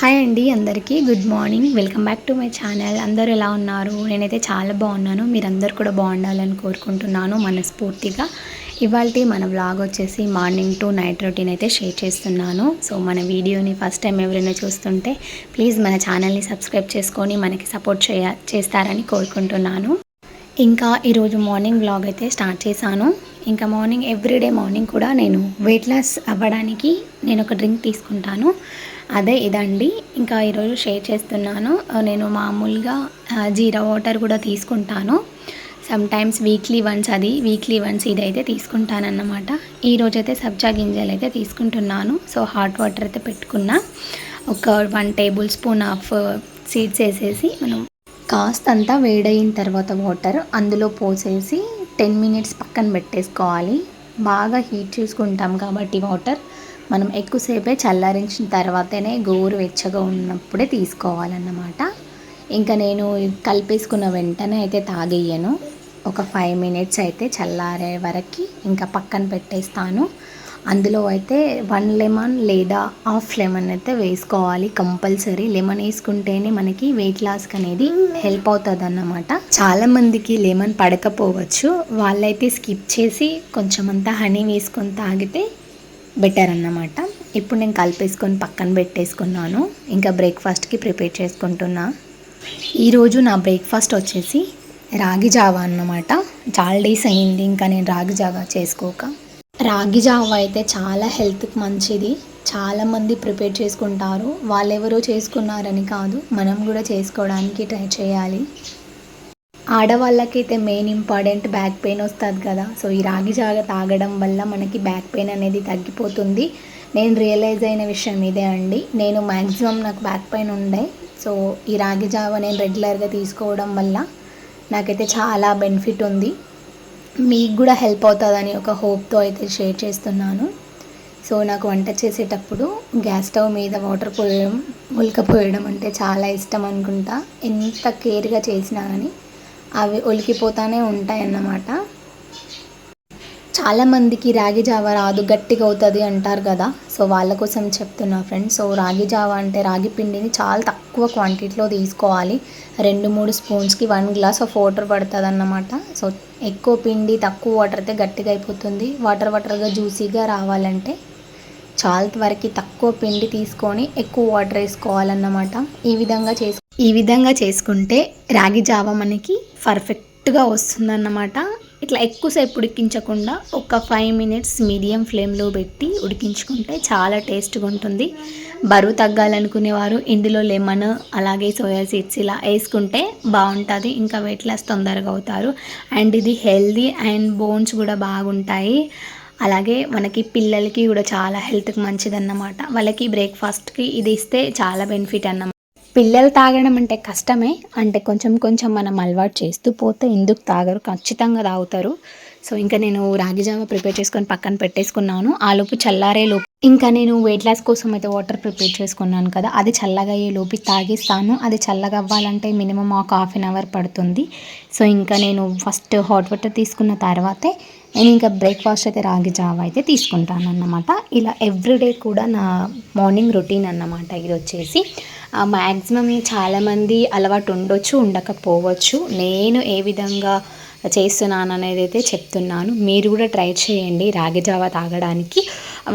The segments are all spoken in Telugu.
హాయ్ అండి అందరికీ. Good morning. Welcome back to my channel. అందరూ ఎలా ఉన్నారు? నేనైతే చాలా బాగున్నాను. మీరందరూ కూడా బాగుండాలని కోరుకుంటున్నాను మనస్ఫూర్తిగా. ఇవాళ మన వ్లాగ్ వచ్చేసి మార్నింగ్ టు నైట్ రొటీన్ అయితే షేర్ చేస్తున్నాను. సో మన వీడియోని ఫస్ట్ టైం ఎవరైనా చూస్తుంటే ప్లీజ్ మన ఛానల్ని సబ్స్క్రైబ్ చేసుకొని మనకి సపోర్ట్ చేయ చేస్తారని కోరుకుంటున్నాను. ఇంకా ఈరోజు మార్నింగ్ వ్లాగ్ అయితే స్టార్ట్ చేశాను. ఇంకా మార్నింగ్ ఎవ్రీడే మార్నింగ్ కూడా నేను వెయిట్ లాస్ అవ్వడానికి నేను ఒక డ్రింక్ తీసుకుంటాను. అదే ఇదండి. ఇంకా ఈరోజు షేర్ చేస్తున్నాను. నేను మామూలుగా జీరా వాటర్ కూడా తీసుకుంటాను. సమ్టైమ్స్ వీక్లీ వన్స్ అది వీక్లీ వన్స్ ఇది అయితే తీసుకుంటానన్నమాట. ఈరోజు అయితే సబ్జా గింజలు అయితే తీసుకుంటున్నాను. సో హాట్ వాటర్ అయితే పెట్టుకున్నా. ఒక one tablespoon of seeds వేసేసి మనం కాస్తంతా వేడయిన తర్వాత వాటర్ అందులో పోసేసి టెన్ మినిట్స్ పక్కన పెట్టేసుకోవాలి. బాగా హీట్ చేసుకుంటాం కాబట్టి వాటర్ మనం ఎక్కువసేపే చల్లారించిన తర్వాతనే గోరు వెచ్చగా ఉన్నప్పుడే తీసుకోవాలన్నమాట. ఇంకా నేను కలిపేసుకున్న వెంటనే అయితే తాగేయను. ఒక ఫైవ్ మినిట్స్ అయితే చల్లారే వరకు ఇంకా పక్కన పెట్టేస్తాను. అందులో అయితే వన్ లెమన్ లేదా హాఫ్ లెమన్ అయితే వేసుకోవాలి కంపల్సరీ. లెమన్ వేసుకుంటేనే మనకి వెయిట్ లాస్కి అనేది హెల్ప్ అవుతుంది అన్నమాట చాలా మందికి లెమన్ పడకపోవచ్చు. వాళ్ళైతే స్కిప్ చేసి కొంచెం అంతా హనీ వేసుకొని తాగితే బెటర్ అన్నమాట ఇప్పుడు నేను కలిపేసుకొని పక్కన పెట్టేసుకున్నాను. ఇంకా బ్రేక్ఫాస్ట్కి ప్రిపేర్ చేసుకుంటున్నా. ఈరోజు నా బ్రేక్ఫాస్ట్ వచ్చేసి రాగి జావా అన్నమాట. చాలా డేస్ అయింది ఇంకా నేను రాగి జావా చేసుకోక. రాగి జావా అయితే చాలా హెల్త్కి మంచిది. చాలామంది ప్రిపేర్ చేసుకుంటారు. వాళ్ళెవరో చేసుకున్నారని కాదు మనం కూడా చేసుకోవడానికి ట్రై చేయాలి. ఆడవాళ్ళకైతే మెయిన్ ఇంపార్టెంట్ బ్యాక్ పెయిన్ వస్తుంది కదా. సో ఈ రాగి జాగ తాగడం వల్ల మనకి బ్యాక్ పెయిన్ అనేది తగ్గిపోతుంది. నేను రియలైజ్ అయిన విషయం ఇదే అండి. నేను మ్యాక్సిమం నాకు బ్యాక్ పెయిన్ ఉండే. సో ఈ రాగి జావ నేను రెగ్యులర్గా తీసుకోవడం వల్ల నాకైతే చాలా బెనిఫిట్ ఉంది. మీకు కూడా హెల్ప్ అవుతుందని ఒక హోప్తో అయితే షేర్ చేస్తున్నాను. సో నాకు వంట చేసేటప్పుడు గ్యాస్ స్టవ్ మీద వాటర్ పోయడం ఉల్క పోయడం అంటే చాలా ఇష్టం అనుకుంటా. ఎంత కేర్గా చేసినా కానీ అవి ఒలికిపోతానే ఉంటాయి అన్నమాట చాలామందికి రాగి జావ రాదు గట్టిగా అవుతుంది అంటారు కదా. సో వాళ్ళ కోసం చెప్తున్నా ఫ్రెండ్స్. సో రాగి జావ అంటే రాగి పిండిని చాలా తక్కువ క్వాంటిటీలో తీసుకోవాలి. రెండు మూడు స్పూన్స్కి వన్ గ్లాస్ ఆఫ్ వాటర్ పడుతుంది అన్నమాట సో ఎక్కువ పిండి తక్కువ వాటర్ అయితే గట్టిగా అయిపోతుంది. వాటర్ వాటర్గా జ్యూసీగా రావాలంటే చాలా వరకు తక్కువ పిండి తీసుకొని ఎక్కువ వాటర్ వేసుకోవాలన్నమాట. ఈ విధంగా చేసు ఈ విధంగా చేసుకుంటే రాగి జావ మనకి పర్ఫెక్ట్గా వస్తుందన్నమాట. ఇట్లా ఎక్కువసేపు ఉడికించకుండా ఒక ఫైవ్ మినిట్స్ మీడియం ఫ్లేమ్లో పెట్టి ఉడికించుకుంటే చాలా టేస్ట్గా ఉంటుంది. బరువు తగ్గాలనుకునేవారు ఇందులో లెమన్ అలాగే సోయా సీడ్స్ ఇలా వేసుకుంటే బాగుంటుంది. ఇంకా వెయిట్ లాస్ తొందరగా అవుతారు. అండ్ ఇది హెల్దీ అండ్ బోన్స్ కూడా బాగుంటాయి. అలాగే మనకి పిల్లలకి కూడా చాలా హెల్త్కి మంచిదన్నమాట. వాళ్ళకి బ్రేక్ఫాస్ట్కి ఇది ఇస్తే చాలా బెనిఫిట్ అన్నమాట. పిల్లలు తాగడం అంటే కష్టమే. అంటే కొంచెం కొంచెం మనం అలవాటు చేస్తూ పోతే ఎందుకు తాగరు? ఖచ్చితంగా తాగుతారు. సో ఇంకా నేను రాగి జామ ప్రిపేర్ చేసుకొని పక్కన పెట్టేసుకున్నాను. ఆ లోపు చల్లారే లోపు ఇంకా నేను వెయిట్ లాస్ కోసం అయితే వాటర్ ప్రిపేర్ చేసుకున్నాను కదా అది చల్లగా అయ్యే లోపు తాగిస్తాను. అది చల్లగా అవ్వాలంటే మినిమం ఒక హాఫ్ అన్ అవర్ పడుతుంది. సో ఇంకా నేను ఫస్ట్ హాట్ వాటర్ తీసుకున్న తర్వాతే నేను ఇంకా బ్రేక్ఫాస్ట్ అయితే రాగి జావ అయితే తీసుకుంటాను అన్నమాట ఇలా ఎవ్రీడే కూడా నా మార్నింగ్ రొటీన్ అన్నమాట ఇది వచ్చేసి. మ్యాక్సిమం చాలామంది అలవాటు ఉండొచ్చు ఉండకపోవచ్చు. నేను ఏ విధంగా చేస్తున్నాను అనేది అయితే చెప్తున్నాను మీరు కూడా ట్రై చేయండి రాగి జావ తాగడానికి.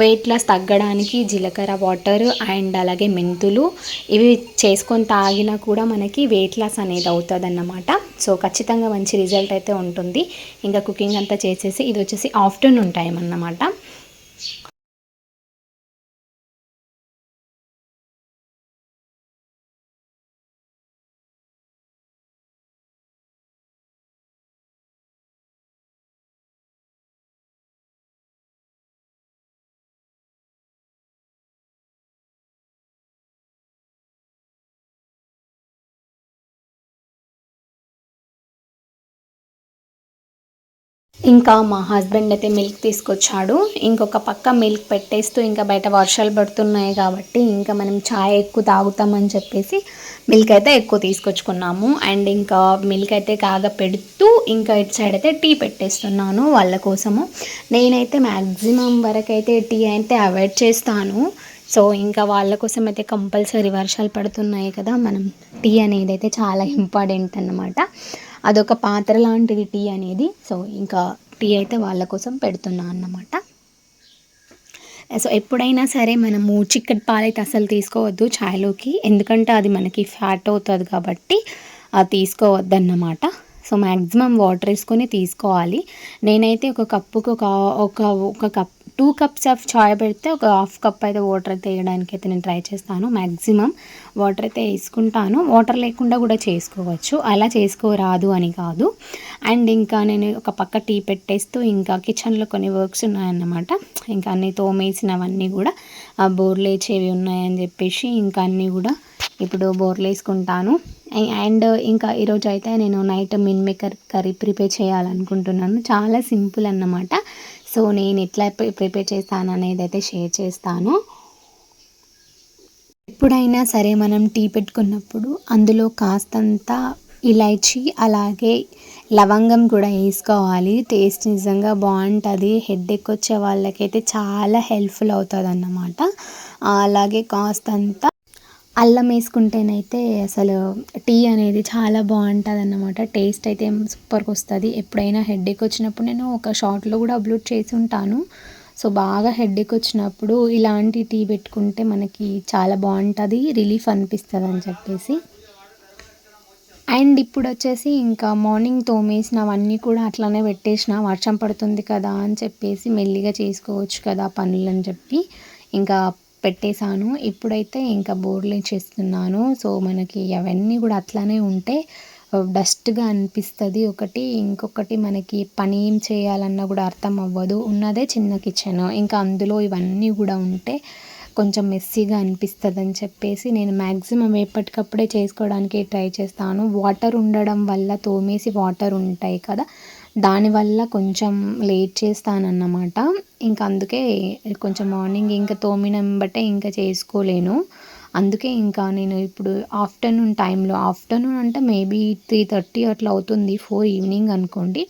వెయిట్ లాస్ తగ్గడానికి జీలకర్ర వాటర్ అండ్ అలాగే మెంతులు ఇవి చేసుకొని తాగినా కూడా మనకి వెయిట్ లాస్ అనేది అవుతుంది అన్నమాట సో ఖచ్చితంగా మంచి రిజల్ట్ అయితే ఉంటుంది. ఇంకా కుకింగ్ అంతా చేసేసి ఇది వచ్చేసి ఆఫ్టర్నూన్ టైం అన్నమాట. ఇంకా మా హస్బెండ్ అయితే మిల్క్ తీసుకొచ్చాడు. ఇంకొక పక్క మిల్క్ పెట్టేస్తూ ఇంకా బయట వర్షాలు పడుతున్నాయి కాబట్టి ఇంకా మనం చాయ్ ఎక్కువ తాగుతామని చెప్పేసి మిల్క్ అయితే ఎక్కువ తీసుకొచ్చుకున్నాము. అండ్ ఇంకా మిల్క్ అయితే కాగా పెడుతూ ఇంకా ఇటు సైడ్ అయితే టీ పెట్టేస్తున్నాను వాళ్ళ కోసము. నేనైతే మ్యాక్సిమం వరకు అయితే టీ అయితే అవాయిడ్ చేస్తాను. సో ఇంకా వాళ్ళ కోసం అయితే కంపల్సరీ వర్షాలు పడుతున్నాయి కదా మనం టీ అనేది అయితే చాలా ఇంపార్టెంట్ అన్నమాట. అదొక పాత్ర లాంటిది టీ అనేది. సో ఇంకా టీ అయితే వాళ్ళ కోసం పెడుతున్నా అన్నమాట. సో ఎప్పుడైనా సరే మనము చిక్కటి పాలైతే అసలు తీసుకోవద్దు ఛాయ్లోకి. ఎందుకంటే అది మనకి ఫ్యాట్ అవుతుంది కాబట్టి అది తీసుకోవద్దన్నమాట. సో మ్యాక్సిమం వాటర్ వేసుకొని తీసుకోవాలి. నేనైతే ఒక కప్పుకు ఒక ఒక ఒక cup two cups of chai పెడితే ఒక హాఫ్ కప్ అయితే వాటర్ అయితే వేయడానికి అయితే నేను ట్రై చేస్తాను. మ్యాక్సిమం వాటర్ అయితే వేసుకుంటాను. వాటర్ లేకుండా కూడా చేసుకోవచ్చు. అలా చేసుకోరాదు అని కాదు. అండ్ ఇంకా నేను ఒక పక్క టీ పెట్టేస్తూ ఇంకా కిచెన్లో కొన్ని వర్క్స్ ఉన్నాయన్నమాట. ఇంకా అన్ని తోమేసినవన్నీ కూడా ఆ బోర్లేచేవి ఉన్నాయని చెప్పేసి ఇంకా అన్నీ కూడా ఇప్పుడు బోర్లు వేసుకుంటాను అండ్ ఇంకా ఈరోజు అయితే నేను night meal maker curry prepare చేయాలనుకుంటున్నాను. చాలా సింపుల్ అన్నమాట. సో నేను ఎట్లా ప్రిపేర్ చేస్తాను అనేది అయితే షేర్ చేస్తాను. ఎప్పుడైనా సరే మనం టీ పెట్టుకున్నప్పుడు అందులో కాస్తంత ఇలైచి అలాగే లవంగం కూడా వేసుకోవాలి. టేస్ట్ నిజంగా బాగుంటుంది. హెడ్ఏక్ వచ్చే వాళ్ళకైతే చాలా హెల్ప్ఫుల్ అవుతుంది అన్నమాట అలాగే కాస్తంత అల్లం వేసుకుంటేనైతే అసలు టీ అనేది చాలా బాగుంటుంది అన్నమాట టేస్ట్ అయితే సూపర్గా వస్తుంది. ఎప్పుడైనా హెడ్ఏక్ వచ్చినప్పుడు నేను ఒక షార్ట్లో కూడా అప్లోడ్ చేసి ఉంటాను. సో బాగా హెడ్ఏక్ వచ్చినప్పుడు ఇలాంటి టీ పెట్టుకుంటే మనకి చాలా బాగుంటుంది రిలీఫ్ అనిపిస్తుంది అని చెప్పేసి. అండ్ ఇప్పుడు వచ్చేసి ఇంకా మార్నింగ్ తోమేసినవన్నీ కూడా అట్లానే పెట్టేసిన వర్షం పడుతుంది కదా అని చెప్పేసి మెల్లిగా చేసుకోవచ్చు కదా పనులు అని చెప్పి. ఇంకా పెట్టేశాను. ఇప్పుడైతే ఇంకా బోర్లు చేస్తున్నాను. సో మనకి అవన్నీ కూడా అట్లానే ఉంటే డస్ట్గా అనిపిస్తుంది. ఒకటి ఇంకొకటి మనకి పని ఏం చేయాలన్నా కూడా అర్థం అవ్వదు. ఉన్నదే చిన్న కిచెన్. ఇంకా అందులో ఇవన్నీ కూడా ఉంటే కొంచెం మెస్సీగా అనిపిస్తుంది అని చెప్పేసి నేను మ్యాక్సిమం ఎప్పటికప్పుడే చేసుకోవడానికి ట్రై చేస్తాను. వాటర్ ఉండడం వల్ల తోమేసి వాటర్ ఉంటాయి కదా. దానివల్ల కొంచెం లేట్ చేస్తానన్నమాట. ఇంకా అందుకే కొంచెం మార్నింగ్ ఇంకా తోమినం బట్టే ఇంకా చేసుకోలేను. అందుకే ఇంకా నేను ఇప్పుడు ఆఫ్టర్నూన్ టైంలో ఆఫ్టర్నూన్ అంటే మేబీ త్రీ థర్టీ అట్లా అవుతుంది ఫోర్ ఈవినింగ్ అనుకోండి.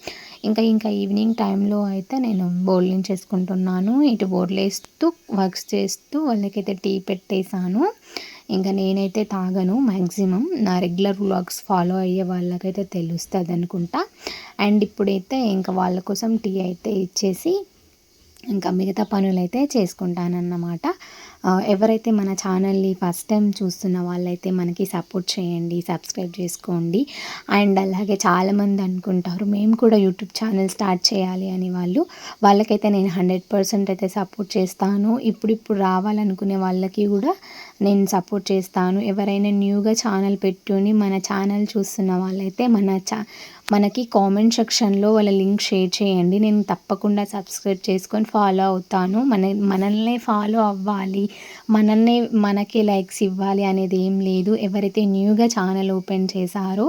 ఇంకా ఇంకా ఈవినింగ్ టైంలో అయితే నేను బోర్లింగ్ చేసుకుంటున్నాను. ఇటు బోర్లేస్తూ వర్క్స్ చేస్తూ వాళ్ళకైతే టీ పెట్టేశాను. ఇంకా నేనైతే తాగను మ్యాక్సిమం నా రెగ్యులర్ వ్లాగ్స్ ఫాలో అయ్యే వాళ్ళకైతే తెలుస్తుంది అనుకుంటా అండ్ ఇప్పుడైతే ఇంకా వాళ్ళ కోసం టీ అయితే ఇచ్చేసి ఇంకా మిగతా పనులైతే చేసుకుంటానన్నమాట. ఎవరైతే మన ఛానల్ని ఫస్ట్ టైం చూస్తున్న వాళ్ళైతే మనకి సపోర్ట్ చేయండి సబ్స్క్రైబ్ చేసుకోండి. అండ్ అలాగే చాలామంది అనుకుంటారు మేము కూడా యూట్యూబ్ ఛానల్ స్టార్ట్ చేయాలి అని వాళ్ళు. వాళ్ళకైతే నేను హండ్రెడ్ పర్సెంట్ అయితే సపోర్ట్ చేస్తాను. ఇప్పుడిప్పుడు రావాలనుకునే వాళ్ళకి కూడా నేను సపోర్ట్ చేస్తాను. ఎవరైనా న్యూగా ఛానల్ పెట్టుని మన ఛానల్ చూస్తున్న వాళ్ళైతే మన ఛా మనకి కామెంట్ సెక్షన్లో వాళ్ళ లింక్ షేర్ చేయండి. నేను తప్పకుండా సబ్స్క్రైబ్ చేసుకొని ఫాలో అవుతాను. మన మనల్నే ఫాలో అవ్వాలి. మనల్నే మనకి లైక్స్ ఇవ్వాలి అనేది ఏం లేదు. ఎవరైతే న్యూగా ఛానల్ ఓపెన్ చేశారో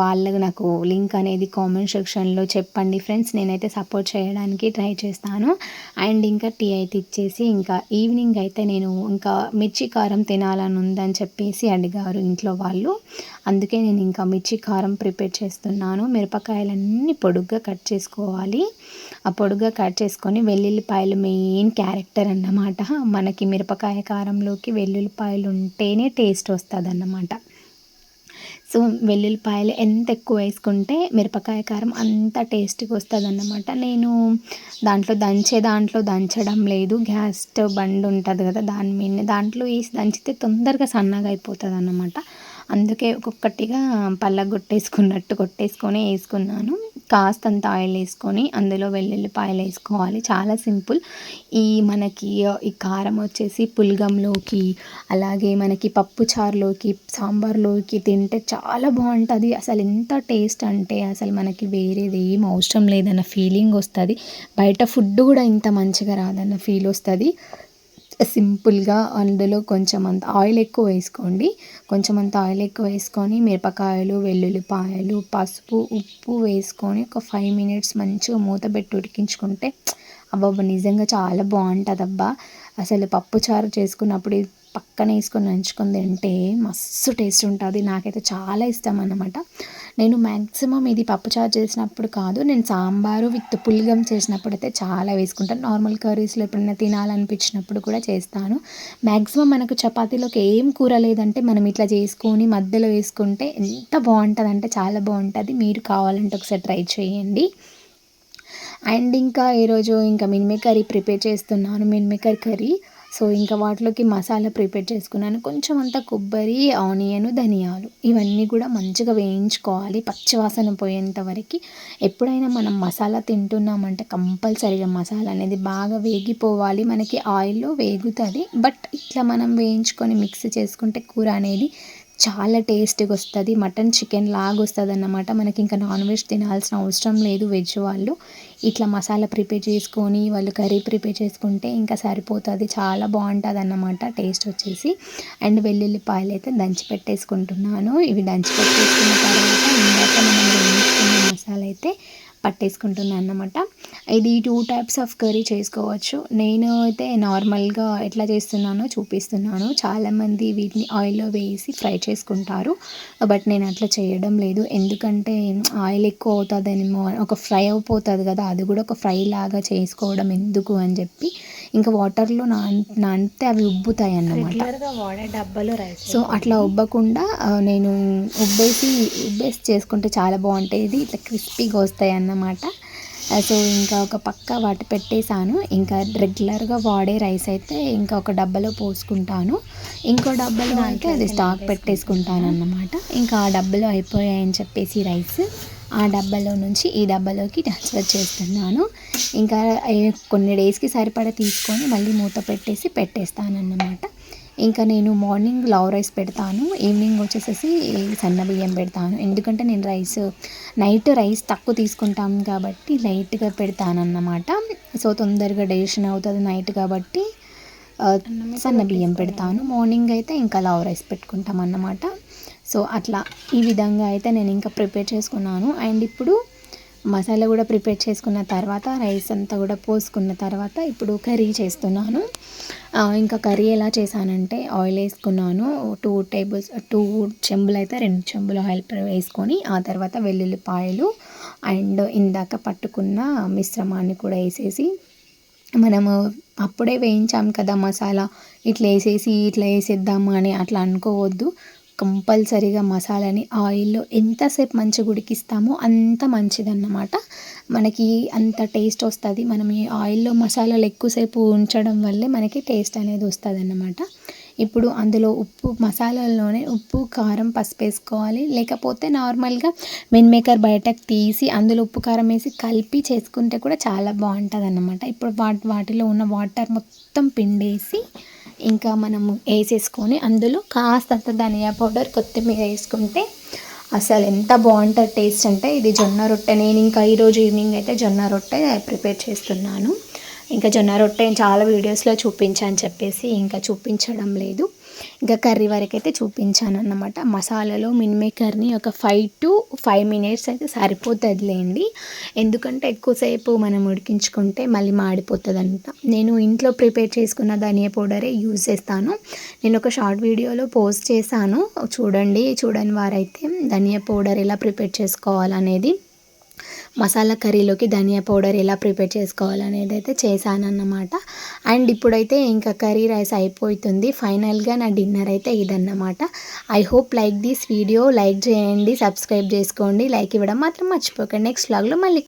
వాళ్ళకు నాకు లింక్ అనేది కామెంట్ సెక్షన్లో చెప్పండి ఫ్రెండ్స్ నేనైతే సపోర్ట్ చేయడానికి ట్రై చేస్తాను. అండ్ ఇంకా టీ అయితే ఇచ్చేసి ఇంకా ఈవినింగ్ అయితే నేను ఇంకా మిర్చి కారం తినాలని ఉందని చెప్పేసి అడిగారు ఇంట్లో వాళ్ళు. అందుకే నేను ఇంకా మిర్చి కారం ప్రిపేర్ చేస్తున్నాను. మిరపకాయలన్నీ పొడుగ్గా కట్ చేసుకోవాలి. ఆ పొడుగ్గా కట్ చేసుకొని వెల్లుల్లిపాయలు మెయిన్ క్యారెక్టర్ అన్నమాట. మనకి మిరపకాయ కారంలోకి వెల్లుల్లిపాయలు ఉంటేనే టేస్ట్ వస్తుంది అన్నమాట సో వెల్లుల్లిపాయలు ఎంత ఎక్కువ వేసుకుంటే మిరపకాయ కారం అంత టేస్ట్గా వస్తుంది అన్నమాట నేను దాంట్లో దంచే దాంట్లో దంచడం లేదు. గ్యాస్ బండి ఉంటుంది కదా దాని మీద దాంట్లో వేసి దంచితే తొందరగా సన్నగా అయిపోతుంది అన్నమాట అందుకే ఒక్కొక్కటిగా పళ్ళ కొట్టేసుకున్నట్టు కొట్టేసుకొని వేసుకున్నాను. కాస్తంత ఆయిల్ వేసుకొని అందులో వెల్లుల్లిపాయలు వేసుకోవాలి. చాలా సింపుల్. ఈ మనకి ఈ కారం వచ్చేసి పులగంలోకి అలాగే మనకి పప్పు చారులోకి సాంబార్లోకి తింటే చాలా బాగుంటుంది. అసలు ఎంత టేస్ట్ అంటే అసలు మనకి వేరేది ఏం అవసరం లేదన్న ఫీలింగ్ వస్తుంది. బయట ఫుడ్ కూడా ఇంత మంచిగా రాదన్న ఫీల్ వస్తుంది. సింపుల్గా అందులో కొంచెం అంత ఆయిల్ ఎక్కువ వేసుకోండి. కొంచెం అంత ఆయిల్ ఎక్కువ వేసుకొని మిరపకాయలు వెల్లుల్లిపాయలు పసుపు ఉప్పు వేసుకొని ఒక ఫైవ్ మినిట్స్ మంచిగా మూత పెట్టి ఉడికించుకుంటే అబ్బబ్బా నిజంగా చాలా బాగుంటుంది అబ్బా అసలు పప్పు చారు చేసుకున్నప్పుడు పక్కన వేసుకొని నంచుకొని తింటే మస్తు టేస్ట్ ఉంటుంది. నాకైతే చాలా ఇష్టం అన్నమాట. నేను మ్యాక్సిమం ఇది పప్పుచారు చేసినప్పుడు కాదు నేను సాంబారు విత్ పులిగం చేసినప్పుడు అయితే చాలా వేసుకుంటాను. నార్మల్ కర్రీస్లో ఎప్పుడైనా తినాలనిపించినప్పుడు కూడా చేస్తాను. మ్యాక్సిమం మనకు చపాతీలోకి ఏం కూర లేదంటే మనం ఇట్లా చేసుకొని మధ్యలో వేసుకుంటే ఎంత బాగుంటుంది అంటే చాలా బాగుంటుంది. మీరు కావాలంటే ఒకసారి ట్రై చేయండి. అండ్ ఇంకా ఈరోజు ఇంకా మినిమే కర్రీ ప్రిపేర్ చేస్తున్నాను. మినిమే కర్రీ సో ఇంకా వాటిలోకి మసాలా ప్రిపేర్ చేసుకున్నాను. కొంచెం అంత కొబ్బరి ఆనియన్ ధనియాలు ఇవన్నీ కూడా మంచిగా వేయించుకోవాలి పచ్చివాసన పోయేంత వరకు. ఎప్పుడైనా మనం మసాలా తింటున్నామంటే కంపల్సరీగా మసాలా అనేది బాగా వేగిపోవాలి. మనకి ఆయిల్లో వేగుతుంది. బట్ ఇట్లా మనం వేయించుకొని మిక్స్ చేసుకుంటే కూర అనేది చాలా టేస్టీగా వస్తుంది. మటన్ చికెన్ లాగా వస్తుంది అన్నమాట మనకి ఇంకా నాన్ వెజ్ తినాల్సిన అవసరం లేదు వెజ్ వాళ్ళు. ఇట్లా మసాలా ప్రిపేర్ చేసుకొని వాళ్ళు కర్రీ ప్రిపేర్ చేసుకుంటే ఇంకా సరిపోతుంది. చాలా బాగుంటుంది అన్నమాట టేస్ట్ వచ్చేసి. అండ్ వెల్లుల్లిపాయలు అయితే దంచి పెట్టేసుకుంటున్నాను. ఇవి దంచి పెట్టేసుకున్న తర్వాత ఇందాక మనం వేయించుకున్న మసాలా అయితే పట్టేసుకుంటున్నాను అన్నమాట ఇది టూ టైప్స్ ఆఫ్ కర్రీ చేసుకోవచ్చు. నేను అయితే నార్మల్గా ఎట్లా చేస్తున్నానో చూపిస్తున్నాను. చాలామంది వీటిని ఆయిల్లో వేసి ఫ్రై చేసుకుంటారు. బట్ నేను అట్లా చేయడం లేదు. ఎందుకంటే ఆయిల్ ఎక్కువ అవుతుందేమో ఒక ఫ్రై అయిపోతుంది కదా అది కూడా ఒక ఫ్రై లాగా చేసుకోవడం ఎందుకు అని చెప్పి ఇంకా వాటర్లో నాన్ నానితే అవి ఉబ్బుతాయి అన్నమాట. వాడే డబ్బాలో రైస్ సో అట్లా ఉబ్బకుండా నేను ఉబ్బేసి ఉబ్బేసి చేసుకుంటే చాలా బాగుంటాయి. ఇట్లా క్రిస్పీగా వస్తాయి అన్నమాట. సో ఇంకా ఒక పక్క వాటి పెట్టేశాను. ఇంకా రెగ్యులర్గా వాడే రైస్ అయితే ఇంకా ఒక డబ్బాలో పోసుకుంటాను. ఇంకో డబ్బాలో అయితే అది స్టాక్ పెట్టేసుకుంటాను అన్నమాట ఇంకా ఆ డబ్బాలో అయిపోయాయని చెప్పేసి రైస్ ఆ డబ్బాలో నుంచి ఈ డబ్బాలోకి ట్రాన్స్ఫర్ చేస్తున్నాను. ఇంకా కొన్ని డేస్కి సరిపడా తీసుకొని మళ్ళీ మూత పెట్టేసి పెట్టేస్తాను అన్నమాట ఇంకా నేను మార్నింగ్ లవ్ రైస్ పెడతాను ఈవినింగ్ వచ్చేసేసి సన్న బియ్యం పెడతాను. ఎందుకంటే నేను రైస్ నైట్ రైస్ తక్కువ తీసుకుంటాం కాబట్టి లైట్గా పెడతాను అన్నమాట సో తొందరగా డైజెషన్ అవుతుంది నైట్ కాబట్టి సన్న బియ్యం పెడతాను. మార్నింగ్ అయితే ఇంకా లవ్ రైస్ పెట్టుకుంటాం అన్నమాట సో అట్లా ఈ విధంగా అయితే నేను ఇంకా ప్రిపేర్ చేసుకున్నాను. అండ్ ఇప్పుడు మసాలా కూడా ప్రిపేర్ చేసుకున్న తర్వాత రైస్ అంతా కూడా పోసుకున్న తర్వాత ఇప్పుడు కర్రీ చేస్తున్నాను. ఇంకా కర్రీ ఎలా చేశానంటే ఆయిల్ వేసుకున్నాను. టూ టేబుల్స్ టూ చెంబులు అయితే రెండు చెంబులు ఆయిల్ వేసుకొని ఆ తర్వాత వెల్లుల్లిపాయలు అండ్ ఇందాక పట్టుకున్న మిశ్రమాన్ని కూడా వేసేసి మనము అప్పుడే వేయించాం కదా మసాలా. ఇట్లా వేసేసి ఇట్లా వేసేద్దాము అని అట్లా అనుకోవద్దు. కంపల్సరీగా మసాలాని ఆయిల్లో ఎంతసేపు మంచిగా ఉడికిస్తామో అంత మంచిదన్నమాట. మనకి అంత టేస్ట్ వస్తుంది. మనం ఈ ఆయిల్లో మసాలాలు ఎక్కువసేపు ఉంచడం వల్లే మనకి టేస్ట్ అనేది వస్తుంది అన్నమాట ఇప్పుడు అందులో ఉప్పు మసాలాల్లోనే ఉప్పు కారం పసుపు వేసుకోవాలి. లేకపోతే నార్మల్గా మెన్ మేకర్ బయటకు తీసి అందులో ఉప్పు కారం వేసి కలిపి చేసుకుంటే కూడా చాలా బాగుంటుంది అన్నమాట ఇప్పుడు వాటి వాటిలో ఉన్న వాటర్ మొత్తం పిండేసి ఇంకా మనము వేసేసుకొని అందులో కాస్తంత ధనియా పౌడర్ కొత్తిమీర వేసుకుంటే అసలు ఎంత బాగుంటుంది టేస్ట్ అంటే. ఇది జొన్న రొట్టె. నేను ఇంకా ఈరోజు ఈవినింగ్ అయితే జొన్న రొట్టె ప్రిపేర్ చేస్తున్నాను. ఇంకా జొన్న రొట్టె చాలా వీడియోస్లో చూపించాను చెప్పేసి ఇంకా చూపించడం లేదు. ఇంకా కర్రీ వరకు అయితే చూపించాను అన్నమాట మసాలాలో మినిమేకర్ని ఒక ఫైవ్ టు ఫైవ్ మినిట్స్ అయితే సరిపోతుందిలేండి. ఎందుకంటే ఎక్కువసేపు మనం ఉడికించుకుంటే మళ్ళీ మాడిపోతుంది అంట నేను ఇంట్లో ప్రిపేర్ చేసుకున్న ధనియా పౌడరే యూజ్ చేస్తాను. నేను ఒక షార్ట్ వీడియోలో పోస్ట్ చేశాను. చూడండి చూడని వారైతే ధనియా పౌడర్ ఎలా ప్రిపేర్ చేసుకోవాలనేది. మసాలా కర్రీలోకి ధనియా పౌడర్ ఎలా ప్రిపేర్ చేసుకోవాలనేది అయితే చేశానన్నమాట. అండ్ ఇప్పుడైతే ఇంకా కర్రీ రైస్ అయిపోతుంది. ఫైనల్గా నా డిన్నర్ అయితే ఇదన్నమాట. I hope like this video like చేయండి సబ్స్క్రైబ్ చేసుకోండి. లైక్ ఇవ్వడం మాత్రం మర్చిపోకండి. నెక్స్ట్ వ్లాగ్లో మళ్ళీ